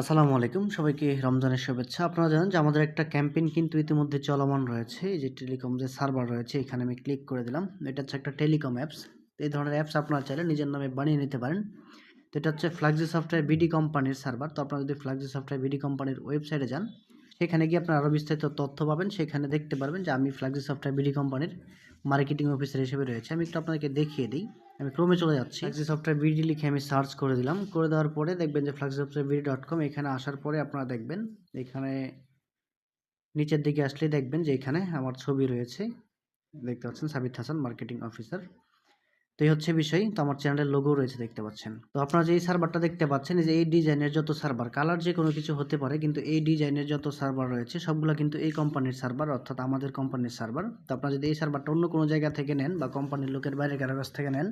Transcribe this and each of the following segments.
আসসালামু আলাইকুম। সবাইকে রমজানের শুভেচ্ছা। আপনারা জানেন যে আমাদের একটা ক্যাম্পেইন কিন্তু ইতিমধ্যে চলমান রয়েছে। এই যে টেলিকম যে সার্ভার রয়েছে, এখানে আমি ক্লিক করে দিলাম। এটা হচ্ছে একটা টেলিকম অ্যাপস। এই ধরনের অ্যাপস আপনারা চাইলে নিজের নামে বানিয়ে নিতে পারেন। তো এটা হচ্ছে ফ্লাক্সি সফটওয়্যার বিডি কোম্পানির সার্ভার। তো আপনারা যদি ফ্লাক্সি সফটওয়্যার বিডি কোম্পানির ওয়েবসাইটে যান, সেখানে গিয়ে আপনারা আরও বিস্তারিত তথ্য পাবেন। সেখানে দেখতে পারবেন যে আমি ফ্লাক্সি সফটওয়্যার বিডি কোম্পানির মার্কেটিং অফিসার হিসেবে রয়েছে। আমি একটু আপনাদেরকে দেখিয়ে দিই। আমি ক্রমে চলে যাচ্ছি। ফ্লাক্সি সফটওয়্যার বিডি লিখে আমি সার্চ করে দিলাম। করে দেওয়ার পরে দেখবেন যে Flexi software BD dot com এখানে আসার পরে আপনারা দেখবেন, এখানে নিচের দিকে আসলে দেখবেন যে এখানে আমার ছবি রয়েছে। দেখতে পাচ্ছেন সাবিত হাসান মার্কেটিং অফিসার তো এই হচ্ছে বিষয়। তো আমার চ্যানেলের লোগো রয়েছে, দেখতে পাচ্ছেন। তো আপনারা যে এই সার্ভারটা দেখতে পাচ্ছেন যে এই ডিজাইনের যত সার্ভার কালার যে কোনো কিছু হতে পারে, কিন্তু এই ডিজাইনের যত সার্ভার রয়েছে, সবগুলো কিন্তু এই কোম্পানির সার্ভার অর্থাৎ আমাদের কোম্পানির সার্ভার তো আপনারা যদি এই সার্ভারটা অন্য কোনো জায়গা থেকে নেন বা কোম্পানির লোকের বাইরে কারও কাছ থেকে নেন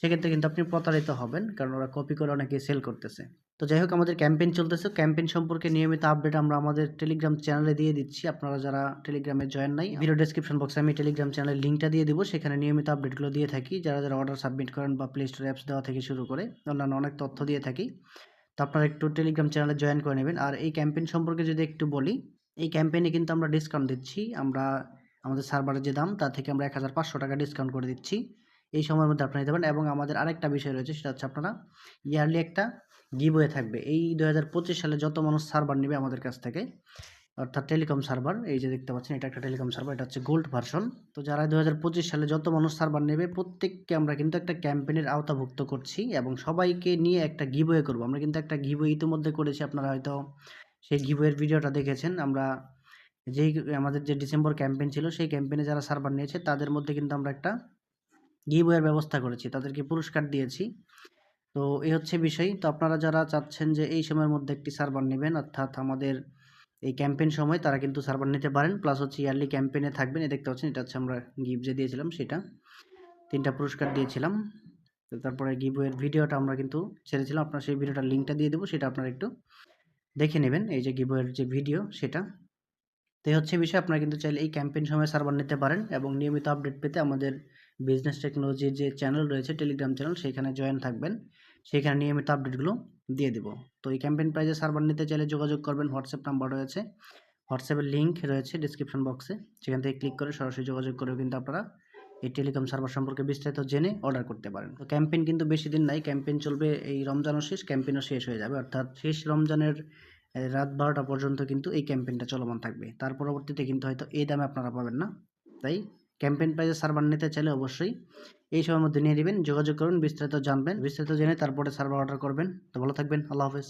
সেক্ষেত্রে কিন্তু আপনি প্রতারিত হবেন, কারণ ওরা কপি করে অনেকে সেল করতেছে। তো যাই হোক, আমাদের ক্যাম্পেইন চলতেছে। ক্যাম্পেইন সম্পর্কে নিয়মিত আপডেট আমরা আমাদের টেলিগ্রাম চ্যানেলে দিয়ে দিচ্ছি। আপনারা যারা টেলিগ্রামে জয়েন নাই ভিডিও ডেসক্রিপশন বক্সে আমি টেলিগ্রাম চ্যানেলের লিঙ্কটা দিয়ে দিব। সেখানে নিয়মিত আপডেটগুলো দিয়ে থাকি। যারা যারা অর্ডার সাবমিট করেন বা প্লে স্টোর অ্যাপস দেওয়া থেকে শুরু করে, অন্যান্য অনেক তথ্য দিয়ে থাকি। তো আপনারা একটু টেলিগ্রাম চ্যানেলে জয়েন করে নেবেন। আর এই ক্যাম্পেইন সম্পর্কে যদি একটু বলি, এই ক্যাম্পেইনে কিন্তু আমরা ডিসকাউন্ট দিচ্ছি। আমরা, আমাদের সার্ভারের যে দাম, তার থেকে আমরা এক হাজার পাঁচশো টাকা ডিসকাউন্ট করে দিচ্ছি। এই সময়ের মধ্যে আপনারা নিতে পারেন। এবং আমাদের আরেকটা বিষয় রয়েছে, সেটা হচ্ছে আপনারা ইয়ারলি একটা গিভওয়ে থাকবে। এই দু হাজার পঁচিশ সালে যত মানুষ সার্ভার নেবে আমাদের কাছ থেকে, অর্থাৎ টেলিকম সার্ভার এই যে দেখতে পাচ্ছেন, এটা একটা টেলিকম সার্ভার এটা হচ্ছে গোল্ড ভার্সন তো যারা দু হাজার পঁচিশ সালে যত মানুষ সার্ভার নেবে, প্রত্যেককে আমরা কিন্তু একটা ক্যাম্পেনের আওতাভুক্ত করছি এবং সবাইকে নিয়ে একটা গিভওয়ে করব। আমরা কিন্তু একটা গিভওয়ে ইতিমধ্যে করেছি, আপনারা হয়তো সেই গিভওয়ের ভিডিওটা দেখেছেন। আমরা যেই আমাদের যে ডিসেম্বর ক্যাম্পেন ছিল, সেই ক্যাম্পেনে যারা সার্ভার নিয়েছে, তাদের মধ্যে কিন্তু আমরা একটা গিভওয়ের ব্যবস্থা করেছি, তাদেরকে পুরস্কার দিয়েছি। তো এই হচ্ছে বিষয়। তো আপনারা যারা চাচ্ছেন যে এই সময়ের মধ্যে একটি সার্ভার নেবেন, অর্থাৎ আমাদের এই ক্যাম্পেইন সময়, তারা কিন্তু সার্ভার নিতে পারেন। প্লাস হচ্ছে ইয়ারলি ক্যাম্পেইনে থাকবেন। এই দেখতে পাচ্ছেন, এটা হচ্ছে আমরা গিফট যে দিয়েছিলাম, সেটা তিনটা পুরস্কার দিয়েছিলাম। তারপরে গিভওয়ের ভিডিওটা আমরা কিন্তু ছেড়েছিলাম। আপনার সেই ভিডিওটার লিঙ্কটা দিয়ে দেবো, সেটা আপনারা একটু দেখে নেবেন। এই যে গিভওয়ের যে ভিডিও, সেটা তো হচ্ছে বিষয় আপনারা কিন্তু চাইলে এই ক্যাম্পেইন সময় সার্ভার নিতে পারেন এবং নিয়মিত আপডেট পেতে আমাদের বিজনেস টেকনোলজির যে চ্যানেল রয়েছে টেলিগ্রাম চ্যানেল সেখানে জয়েন থাকবেন। সেখানে নিয়মিত আপডেটগুলো দিয়ে দেবো। তো এই ক্যাম্পেইন প্রাইজে সার্ভার নিতে চাইলে যোগাযোগ করবেন হোয়াটসঅ্যাপ নাম্বার রয়েছে। হোয়াটসঅ্যাপের লিঙ্ক রয়েছে ডিসক্রিপশন বক্সে সেখান থেকে ক্লিক করে সরাসরি যোগাযোগ করেও কিন্তু আপনারা এই টেলিকম সার্ভার সম্পর্কে বিস্তারিত জেনে অর্ডার করতে পারেন। তো ক্যাম্পেইন কিন্তু বেশি দিন নাই ক্যাম্পেইন চলবে এই রমজানও শেষ ক্যাম্পেইনও শেষ হয়ে যাবে। অর্থাৎ শেষ রমজানের রাত বারোটা পর্যন্ত কিন্তু এই ক্যাম্পেইনটা চলমান থাকবে। তার পরবর্তীতে কিন্তু হয়তো এই দামে আপনারা পাবেন না। তাই ক্যাম্পেইন প্রাইজে সার্ভার নিতে চাইলে অবশ্যই এই সময়ের মধ্যে নিয়ে নেবেন, যোগাযোগ করুন, বিস্তারিত জানবেন, বিস্তারিত জেনে তারপরে সার্ভার অর্ডার করবেন। তো ভালো থাকবেন, আল্লাহ হাফেজ।